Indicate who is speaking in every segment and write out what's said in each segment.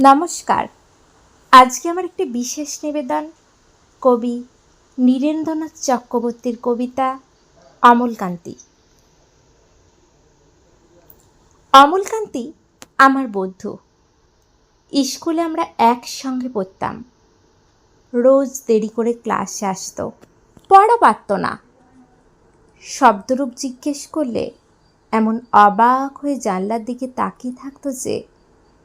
Speaker 1: নমস্কার। আজকে আমার একটি বিশেষ নিবেদন। কবি নীরেন্দ্রনাথ চক্রবর্তীর কবিতা অমলকান্তি। অমলকান্তি আমার বন্ধু। স্কুলে আমরা একসঙ্গে পড়তাম। রোজ দেরি করে ক্লাসে আসতো। পড়া পারত না। শব্দরূপ জিজ্ঞেস করলে এমন অবাক হয়ে জানলার দিকে তাকিয়ে থাকতো যে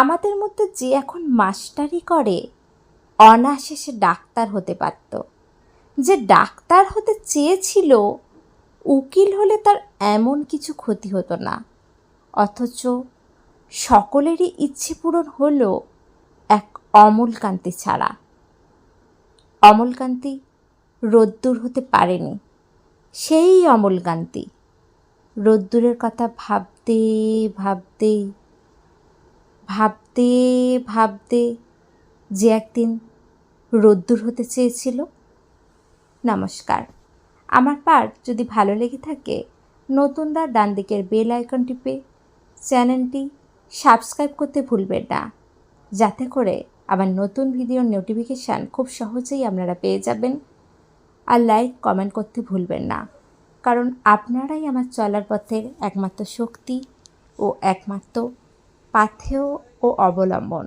Speaker 1: আমাদের মধ্যে যে এখন মাস্টারি করে অনায়াসে ডাক্তার হতে পারত। যে ডাক্তার হতে চেয়েছিল, উকিল হলে তার এমন কিছু ক্ষতি হতো না। অথচ সকলেরই ইচ্ছে পূরণ হলো এক অমলকান্তি ছাড়া। অমলকান্তি রোদ্দুর হতে পারেনি। সেই অমলকান্তি। রোদ্দুরের কথা ভাবতে ভাবতে ভাবতে ভাবতে যে একদিন রোদ্দুর হতে চেয়েছিল, নমস্কার। আমার পার্ট যদি ভালো লেগে থাকে নতুনরা ডান দিকের বেল আইকন টিপে চ্যানেলটি সাবস্ক্রাইব করতে ভুলবেন না। যাতে করে আবার নতুন ভিডিওর নোটিফিকেশান খুব সহজেই আপনারা পেয়ে যাবেন আর লাইক কমেন্ট করতে ভুলবেন না। কারণ আপনারাই আমার চলার পথের একমাত্র শক্তি ও একমাত্র পাথেয় ও অবলম্বন।